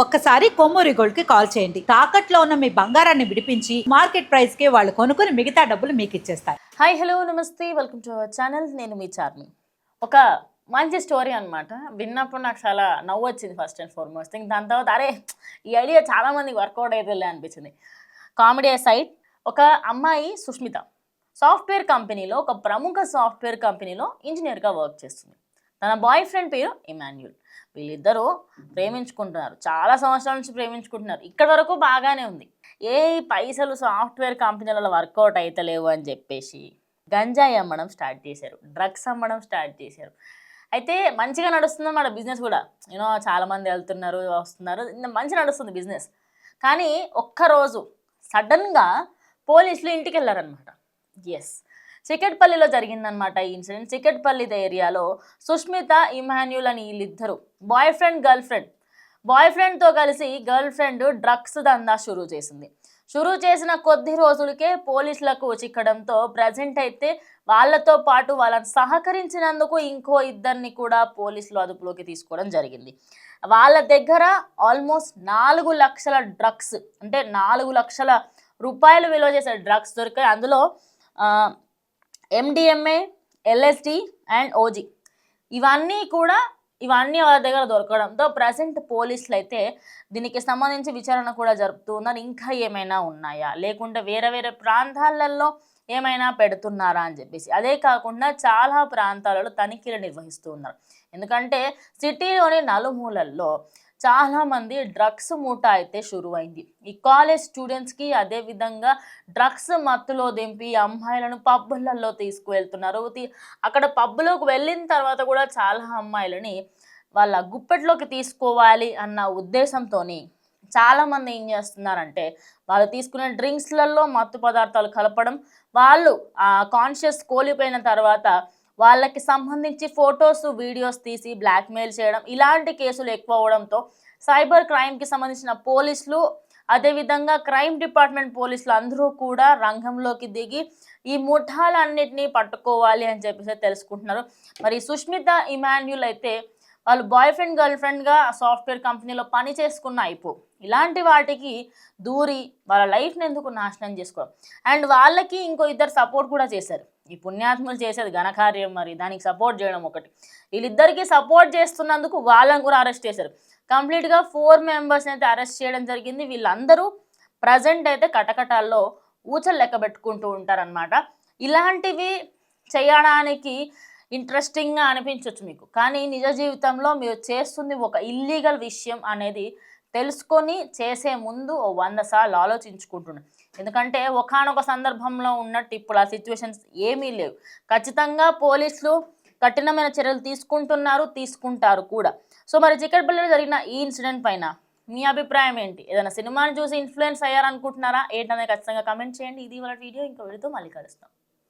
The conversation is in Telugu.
ఒక్కసారి కొమ్మూరి గోల్డ్కి కాల్ చేయండి. తాకట్లో ఉన్న మీ బంగారాన్ని విడిపించి మార్కెట్ ప్రైస్కి వాళ్ళు కొనుక్కుని మిగతా డబ్బులు మీకు ఇచ్చేస్తారు. హాయ్ హలో నమస్తే. Welcome to our channel. నేను మీ చార్మి. ఒక మంచి స్టోరీ అనమాట విన్నప్పుడు నాకు చాలా నవ్వు వచ్చింది ఫస్ట్ అండ్ ఫార్మోస్ట్. థింగ్ దాని తర్వాత అరే ఈ ఐడియా చాలా మందికి వర్కౌట్ అవుతుందిలే అనిపించింది. కామెడీ సైడ్ ఒక అమ్మాయి సుష్మిత సాఫ్ట్వేర్ కంపెనీలో ఒక ప్రముఖ సాఫ్ట్వేర్ కంపెనీలో ఇంజనీర్గా వర్క్ చేస్తుంది. తన బాయ్ ఫ్రెండ్ పేరు ఇమాన్యుల్. వీళ్ళిద్దరూ ప్రేమించుకుంటున్నారు. చాలా సంవత్సరాల నుంచి ప్రేమించుకుంటున్నారు. ఇక్కడ వరకు బాగానే ఉంది. ఏ పైసలు సాఫ్ట్వేర్ కంపెనీలలో వర్కౌట్ అయితలేవు అని చెప్పేసి గంజాయి అమ్మడం స్టార్ట్ చేశారు. డ్రగ్స్ అమ్మడం స్టార్ట్ చేశారు. అయితే మంచిగా నడుస్తుంది మన బిజినెస్ కూడా. యూనో చాలామంది వెళ్తున్నారు వస్తున్నారు. మంచిగా నడుస్తుంది బిజినెస్. కానీ ఒక్కరోజు సడన్గా పోలీసులు ఇంటికి వెళ్ళారనమాట ఎస్ చికెట్పల్లిలో జరిగిందనమాట ఈ ఇన్సిడెంట్. చికెట్పల్లి ఏరియాలో సుష్మిత ఇమాన్యుల్ అని వీళ్ళిద్దరు boy friend girl friend boy ఫ్రెండ్తో కలిసి గర్ల్ ఫ్రెండ్ డ్రగ్స్ దందా షురూ చేసింది. షురూ చేసిన కొద్ది రోజులకే పోలీసులకు చిక్కడంతో ప్రజెంట్ అయితే వాళ్ళతో పాటు వాళ్ళని సహకరించినందుకు ఇంకో ఇద్దరిని కూడా పోలీసులు అదుపులోకి తీసుకోవడం జరిగింది. వాళ్ళ దగ్గర ఆల్మోస్ట్ నాలుగు లక్షల డ్రగ్స్ అంటే నాలుగు లక్షల రూపాయలు విలువ చేసే డ్రగ్స్ దొరికాయి. అందులో ఎండిఎంఏ ఎల్ఎస్డి అండ్ ఓజీ ఇవన్నీ కూడా ఇవన్నీ వాళ్ళ దగ్గర దొరకడంతో ప్రజెంట్ పోలీసులు అయితే దీనికి సంబంధించి విచారణ కూడా జరుపుతూ ఉన్నారు. ఇంకా ఏమైనా ఉన్నాయా? లేకుంటే వేరే వేరే ప్రాంతాలలో ఏమైనా పెడుతున్నారా అని చెప్పేసి. అదే కాకుండా చాలా ప్రాంతాలలో తనిఖీలు నిర్వహిస్తూ ఉన్నారు. ఎందుకంటే సిటీలోని నలుమూలల్లో చాలామంది డ్రగ్స్ మూట అయితే షురువైంది. ఈ కాలేజ్ స్టూడెంట్స్కి అదే విధంగా డ్రగ్స్ మత్తులో దింపి అమ్మాయిలను పబ్బులలో తీసుకువెళ్తున్నారు. అక్కడ పబ్బులోకి వెళ్ళిన తర్వాత కూడా చాలా అమ్మాయిలని వాళ్ళ గుప్పెట్లోకి తీసుకోవాలి అన్న ఉద్దేశంతో చాలామంది ఏం చేస్తున్నారంటే వాళ్ళు తీసుకునే డ్రింక్స్లలో మత్తు పదార్థాలు కలపడం వాళ్ళు కాన్షియస్ కోల్పోయిన తర్వాత వాళ్ళకి సంబంధించి ఫొటోస్ వీడియోస్ తీసి బ్లాక్మెయిల్ చేయడం ఇలాంటి కేసులు ఎక్కువ అవడంతో సైబర్ క్రైమ్కి సంబంధించిన పోలీసులు అదేవిధంగా క్రైమ్ డిపార్ట్మెంట్ పోలీసులు అందరూ కూడా రంగంలోకి దిగి ఈ ముఠాలన్నింటినీ పట్టుకోవాలి అని చెప్పేసి తెలుసుకుంటున్నారు. మరి సుష్మిత ఇమాన్యుల్ అయితే వాళ్ళు బాయ్ ఫ్రెండ్ గర్ల్ ఫ్రెండ్గా సాఫ్ట్వేర్ కంపెనీలో పని చేసుకున్న అయిపో. ఇలాంటి వాటికి దూరి వాళ్ళ లైఫ్ని ఎందుకు నాశనం చేసుకోవడం? అండ్ వాళ్ళకి ఇంకో ఇద్దరు సపోర్ట్ కూడా చేశారు. ఈ పుణ్యాత్ములు చేసేది ఘనకార్యం మరి దానికి సపోర్ట్ చేయడం ఒకటి. వీళ్ళిద్దరికి సపోర్ట్ చేస్తున్నందుకు వాళ్ళని కూడా అరెస్ట్ చేశారు. కంప్లీట్గా ఫోర్ మెంబర్స్ని అయితే అరెస్ట్ చేయడం జరిగింది. వీళ్ళందరూ ప్రజెంట్ అయితే కటకటాల్లో ఊచలు లెక్క పెట్టుకుంటూ ఉంటారనమాట ఇలాంటివి చేయడానికి ఇంట్రెస్టింగ్గా అనిపించవచ్చు మీకు. కానీ నిజ జీవితంలో మీరు చేస్తుంది ఒక ఇల్లీగల్ విషయం అనేది తెలుసుకొని చేసే ముందు ఓ వంద సార్లు ఆలోచించుకుంటున్నాను ఎందుకంటే ఒకనొక సందర్భంలో ఉన్నట్టు ఇప్పుడు ఆ సిచ్యువేషన్స్ ఏమీ లేవు. ఖచ్చితంగా పోలీసులు కఠినమైన చర్యలు తీసుకుంటున్నారు తీసుకుంటారు కూడా. సో మరి చిక్కడపల్లిలో జరిగిన ఈ ఇన్సిడెంట్ పైన మీ అభిప్రాయం ఏంటి? ఏదైనా సినిమాని చూసి ఇన్ఫ్లుయెన్స్ అయ్యారనుకుంటున్నారా? ఏంటనేది ఖచ్చితంగా కమెంట్ చేయండి. ఇది వాళ్ళ వీడియో ఇంకో వీడియోతో మళ్ళీ కలుస్తాం.